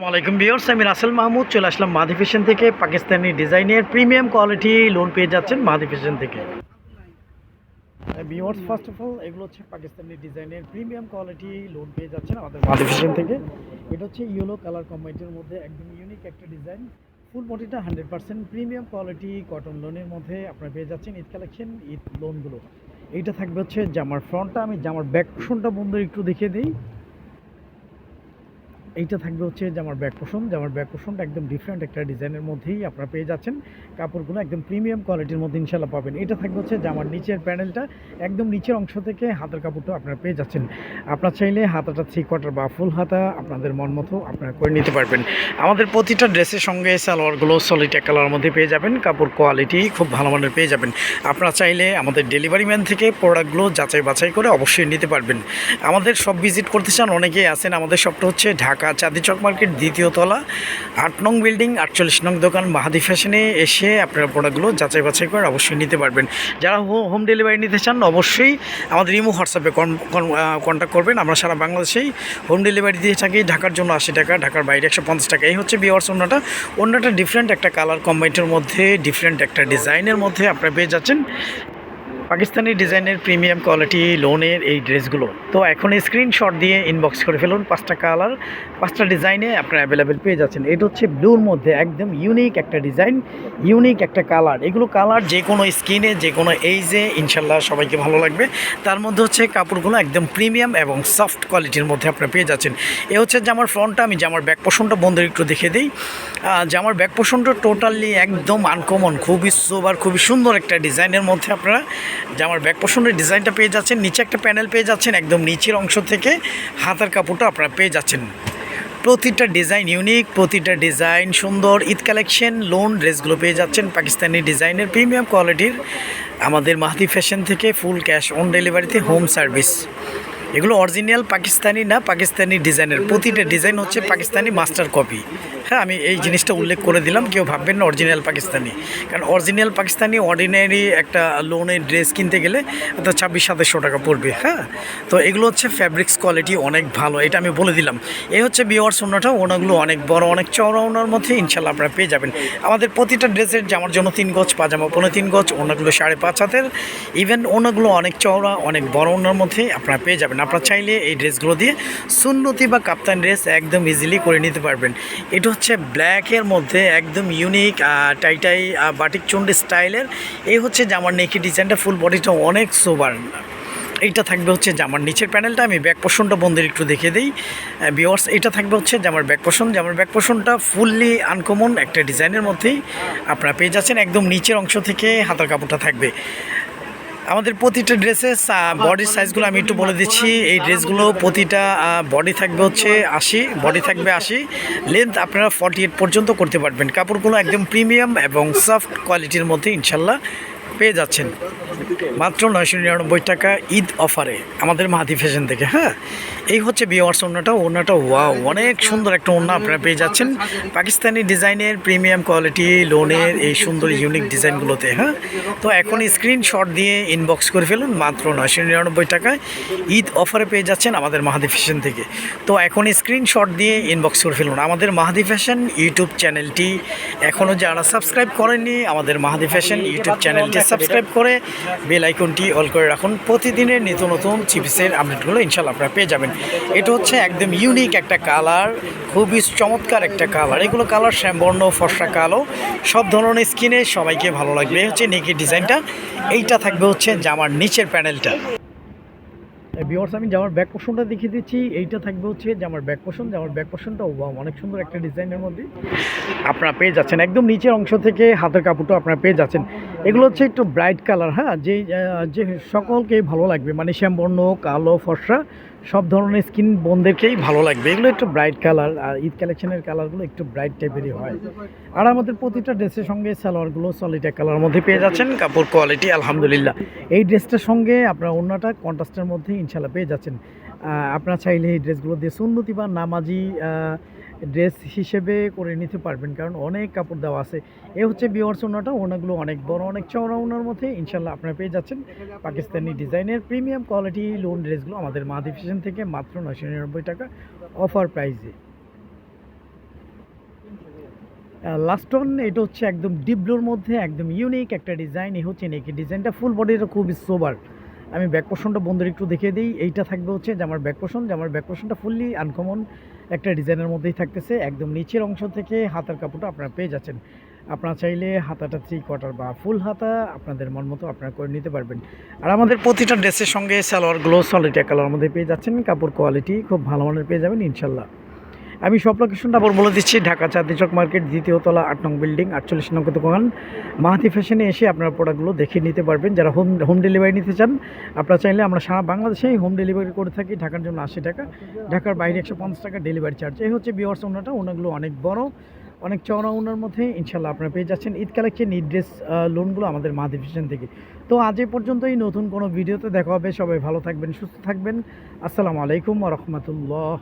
আসসালামু আলাইকুম বিয়র্স আমি রাসেল মাহমুদ, চলে আসলাম মাদি ফ্যাশন থেকে। পাকিস্তানি ডিজাইনের প্রিমিয়াম কোয়ালিটি লোন পেয়ে যাচ্ছেন মাদি ফ্যাশন থেকে। বিয়র্স ফার্স্ট অফ অল এগুলো হচ্ছে পাকিস্তানি ডিজাইনের প্রিমিয়াম কোয়ালিটি লোন পেয়ে যাচ্ছেন আমাদের মাদি ফ্যাশন থেকে। এটা হচ্ছে ইয়েলো কালার কম্বাইনের মধ্যে একদম ইউনিক একটা ডিজাইন ফুল বডিটা hundred percent premium quality cotton লোনের মধ্যে আপনারা পেয়ে যাচ্ছেন ঈদ কালেকশন ঈদ লোনগুলো এইটা থাকবে হচ্ছে জামার ফ্রন্টটা আমি জামার ব্যাক পোষণটা বন্ধুর একটু দেখিয়ে দিই। এইটা থাকবে হচ্ছে জামার ব্যাক পোষণ জামার ব্যাক পোষণটা একদম ডিফারেন্ট একটা ডিজাইনের মধ্যেই আপনারা পেয়ে যাচ্ছেন। কাপড়গুলো একদম প্রিমিয়াম কোয়ালিটির মধ্যে ইনশাল্লাহ পাবেন। এটা থাকবে হচ্ছে জামার নিচের প্যানেলটা একদম নিচের অংশ থেকে হাতের কাপড়টা আপনারা পেয়ে যাচ্ছেন। আপনার চাইলে হাতাটা থ্রি কোয়ার্টার বা ফুল হাতা আপনাদের মন মতো আপনারা করে নিতে পারবেন। আমাদের প্রতিটা ড্রেসের সঙ্গে সালোয়ারগুলো সলিড এক কালার মধ্যে পেয়ে যাবেন। কাপড় কোয়ালিটি খুব ভালো মানের পেয়ে যাবেন। আপনারা চাইলে আমাদের ডেলিভারি ম্যান থেকে প্রোডাক্টগুলো যাচাই বাছাই করে অবশ্যই নিতে পারবেন। আমাদের সব ভিজিট করতে চান, অনেকেই আছেন। আমাদের সবটা হচ্ছে ঢাকা চাঁদি চক মার্কেট, দ্বিতীয় তলা, আট নং বিল্ডিং, আটচল্লিশ নং দোকান, মাহাদি ফ্যাশনে এসে আপনারা প্রোডাক্টগুলো যাচাই বাছাই করে অবশ্যই নিতে পারবেন। যারা হোম ডেলিভারি নিতে চান, অবশ্যই আমাদের ইমো হোয়াটসঅ্যাপে কন্ট্যাক্ট করবেন। আমরা সারা বাংলাদেশেই হোম ডেলিভারি দিয়ে থাকি। ঢাকার জন্য আশি টাকা, ঢাকার বাইরে একশো পঞ্চাশ টাকা। এই হচ্ছে বিওয়ার্স অন্যটা অন্যটা ডিফারেন্ট একটা কালার কম্বাইনের মধ্যে ডিফারেন্ট একটা ডিজাইনের মধ্যে আপনারা পেয়ে যাচ্ছেন। পাকিস্তানি ডিজাইনের প্রিমিয়াম কোয়ালিটি লোনের এই ড্রেসগুলো। তো এখন স্ক্রিনশট দিয়ে ইনবক্স করে ফেলুন, পাঁচটা কালার পাঁচটা ডিজাইনে আপনারা অ্যাভেলেবেল পেয়ে যাচ্ছেন। এটা হচ্ছে ব্লুর মধ্যে একদম ইউনিক একটা ডিজাইন ইউনিক একটা কালার এগুলো কালার যে কোনো স্কিনে যে কোনো এইজে ইনশাল্লাহ সবাইকে ভালো লাগবে। তার মধ্যে হচ্ছে কাপড়গুলো একদম প্রিমিয়াম এবং সফট কোয়ালিটির মধ্যে আপনারা পেয়ে যাচ্ছেন। এ হচ্ছে জামার ফ্রন্টটা আমি জামার ব্যাক পোষণটা বন্ধুর একটু দেখে দিই। জামার ব্যাক পোষণটা টোটালি একদম আনকমন খুবই সোবার খুবই সুন্দর একটা ডিজাইনের মধ্যে আপনারা জামার ব্যাক পোষণের ডিজাইনটা পেয়ে যাচ্ছেন, নিচে একটা প্যানেল পেয়ে যাচ্ছেন, একদম নিচের অংশ থেকে হাতার কাপড়টা আপনারা পেয়ে যাচ্ছেন। প্রতিটা ডিজাইন ইউনিক প্রতিটা ডিজাইন সুন্দর, ঈদ কালেকশন লোন ড্রেসগুলো পেয়ে যাচ্ছেন, পাকিস্তানি ডিজাইনের প্রিমিয়াম কোয়ালিটির আমাদের মাহাতি ফ্যাশন থেকে ফুল ক্যাশ অন ডেলিভারিতে হোম সার্ভিস এগুলো অরিজিনাল পাকিস্তানি না, পাকিস্তানি ডিজাইনের। প্রতিটা ডিজাইন হচ্ছে পাকিস্তানি মাস্টার কপি হ্যাঁ আমি এই জিনিসটা উল্লেখ করে দিলাম, কেউ ভাববেন না অরিজিনাল পাকিস্তানি। কারণ অরিজিনাল পাকিস্তানি অর্ডিনারি একটা লোনের ড্রেস কিনতে গেলে তো ছাব্বিশ, সাতাশশো টাকা পড়বে হ্যাঁ? তো এগুলো হচ্ছে ফ্যাব্রিক্স কোয়ালিটি অনেক ভালো, এটা আমি বলে দিলাম। এই হচ্ছে বিওয়ার্স ওনাটা ওনাগুলো অনেক বড়, অনেক চওড়া ওনার মধ্যে ইনশাল্লাহ আপনারা পেয়ে যাবেন। আমাদের প্রতিটা ড্রেসের জামার জন্য তিন গজ, পাজামা পনেরো তিন গজ, ওনাগুলো সাড়ে পাঁচ হাতের। ইভেন ওনাগুলো অনেক চওড়া, অনেক বড় ওনার মধ্যে আপনারা পেয়ে যাবেন। আপনারা চাইলে এই ড্রেসগুলো দিয়ে সুন্নতি বা কাপ্তান ড্রেস একদম ইজিলি করে নিতে পারবেন। এটা হচ্ছে ব্ল্যাকের মধ্যে একদম ইউনিক টাইটাই বাটিক চন্ডি স্টাইলের এই হচ্ছে জামার নেকি ডিজাইনটা ফুল বডিটা অনেক সোবার এইটা থাকবে হচ্ছে জামার নিচের প্যানেলটা আমি ব্যাক পোষণটা বন্ধের একটু দেখে দিই। বিওয়ার্স এটা থাকবে হচ্ছে জামার ব্যাক পোষণ জামার ব্যাক পোষণটা ফুললি আনকমন একটা ডিজাইনের মধ্যেই আপনারা পেয়ে যাচ্ছেন। একদম নিচের অংশ থেকে হাতার কাপড়টা থাকবে। আমাদের প্রতিটা ড্রেসের বডির সাইজগুলো আমি একটু বলে দিচ্ছি। এই ড্রেসগুলো প্রতিটা বডি থাকবে হচ্ছে আশি বডি থাকবে আশি। লেন্থ আপনারা ফর্টি এইট পর্যন্ত করতে পারবেন। কাপড়গুলো একদম প্রিমিয়াম এবং সফট কোয়ালিটির মধ্যে ইনশাল্লাহ পেয়ে যাচ্ছেন। মাত্র নয়শো নিরানব্বই টাকা ঈদ অফারে আমাদের মাহাদি ফ্যাশন থেকে হ্যাঁ? এই হচ্ছে বিওয়ার্স ওনাটা ওনাটা ওয়াও অনেক সুন্দর একটা ওনা আপনারা পেয়ে যাচ্ছেন। পাকিস্তানি ডিজাইনের প্রিমিয়াম কোয়ালিটি লোনের এই সুন্দর ইউনিক ডিজাইনগুলোতে হ্যাঁ? তো এখন স্ক্রিনশট দিয়ে ইনবক্স করে ফেলুন, মাত্র নয়শো নিরানব্বই টাকায় ঈদ অফারে পেয়ে যাচ্ছেন আমাদের মাহাদি ফ্যাশন থেকে। তো এখন স্ক্রিনশট দিয়ে ইনবক্স করে ফেলুন। আমাদের মাহাদি ফ্যাশন ইউটিউব চ্যানেলটি এখনও যারা সাবস্ক্রাইব করেননি, আমাদের মাহাদি ফ্যাশন ইউটিউব চ্যানেলটি সাবস্ক্রাইব করে বেল আইকনটি অল করে রাখুন। প্রতিদিনের নিত্য নতুন চিপসের আপডেটগুলো ইনশাল্লাহ আপনারা পেয়ে যাবেন। এটা হচ্ছে একদম ইউনিক একটা কালার খুবই চমৎকার একটা কালার এগুলো কালার শ্যামবর্ণ, ফর্সা, কালো, সব ধরনের স্কিনে সবাইকে ভালো লাগবে। হচ্ছে নেকি ডিজাইনটা এইটা থাকবে হচ্ছে জামার নিচের প্যানেলটা বিয়ার্স আমি জামার ব্যাক পোষণটা দেখিয়ে দিচ্ছি। এইটা থাকবে হচ্ছে জামার ব্যাক পোষণ জামার ব্যাক পোষণটা ওয়াও অনেক সুন্দর একটা ডিজাইনের মধ্যে। আপনারা পেয়ে যাচ্ছেন, একদম নিচের অংশ থেকে হাতের কাপড়টা আপনারা পেয়ে যাচ্ছেন। এগুলো হচ্ছে একটু ব্রাইট কালার হ্যাঁ? যে যে সকলকেই ভালো লাগবে মানে শ্যামবর্ণ, কালো, ফর্সা সব ধরনের স্কিন বোনদেরকেই ভালো লাগবে। এগুলো একটু ব্রাইট কালার আর ঈদ কালেকশনের কালারগুলো একটু ব্রাইট টাইপেরই হয়। আর আমাদের প্রতিটা ড্রেসের সঙ্গে সালোয়ারগুলো সলিড কালার মধ্যে পেয়ে যাচ্ছেন। কাপড় কোয়ালিটি আলহামদুলিল্লাহ। এই ড্রেসটার সঙ্গে আপনার অন্যটা কন্ট্রাস্টের মধ্যে ইনশাল্লাহ পেয়ে যাচ্ছেন। আপনার চাইলে এই ড্রেসগুলো দিয়ে সুন্নতি বা নামাজি ড্রেস হিসেবে করে নিতে পারবেন, কারণ অনেক কাপড় দেওয়া আছে। এ হচ্ছে বিওয়ার্স ওনাটা ওনাগুলো অনেক বড়, অনেক চওড়া ওনার মধ্যে। ইনশাল্লাহ আপনারা পেয়ে যাচ্ছেন। পাকিস্তানি ডিজাইনের প্রিমিয়াম কোয়ালিটি লোন ড্রেসগুলো আমাদের মাদি ফ্যাশন থেকে মাত্র নয়শো নিরানব্বই টাকা অফার প্রাইসে। লাস্ট অন এটা হচ্ছে একদম ডিপ ব্লুর মধ্যে, একদম ইউনিক একটা ডিজাইন এই হচ্ছে নেকি ডিজাইনটা ফুল বডিটা খুবই সোবার আমি ব্যাক পোর্শনটা বন্ধুর একটু দেখিয়ে দিই। এইটা থাকবে হচ্ছে যে আমার ব্যাক যে আমার ব্যাক পোর্শনটা ফুললি আনকমন একটা ডিজাইনের মধ্যেই থাকতেছে। একদম নিচের অংশ থেকে হাতার কাপড়টা আপনারা পেয়ে যাচ্ছেন। আপনারা চাইলে হাতাটা থ্রি কোয়ার্টার বা ফুল হাতা আপনাদের মন মতো আপনারা করে নিতে পারবেন। আর আমাদের প্রতিটা ড্রেসের সঙ্গে সালোয়ার গ্লো সলিটা কালার মধ্যে পেয়ে যাচ্ছেন। কাপড় কোয়ালিটি খুব ভালো মানের পেয়ে যাবেন, ইনশাল্লাহ। আমি সব লোকেশনটা আবার বলে দিচ্ছি, ঢাকা চাঁদনি চক মার্কেট দ্বিতীয়তলা আট নং বিল্ডিং আটচল্লিশ নং দোকান। মাহাতি ফ্যাশনে এসে আপনারা প্রোডাক্টগুলো দেখে নিতে পারবেন। যারা হোম হোম ডেলিভারি নিতে চান, আপনারা চাইলে আমরা সারা বাংলাদেশেই হোম ডেলিভারি করে থাকি, ঢাকার জন্য আশি টাকা। ঢাকার বাইরে একশো পঞ্চাশ টাকা ডেলিভারি চার্জ এই হচ্ছে বিওয়ার্স ওনাটা, ওনাগুলো অনেক বড়, অনেক চওড়া ওনার মধ্যে ইনশাল্লাহ আপনারা পেয়ে যাচ্ছেন। ঈদ কালেকশন, ঈদ ড্রেস লোনগুলো আমাদের মাহাতি ফ্যাশন থেকে। তো আজ এ পর্যন্তই, নতুন কোনো ভিডিওতে দেখা হবে। সবাই ভালো থাকবেন, সুস্থ থাকবেন। আসসালামু আলাইকুম রহমতুল্লাহ।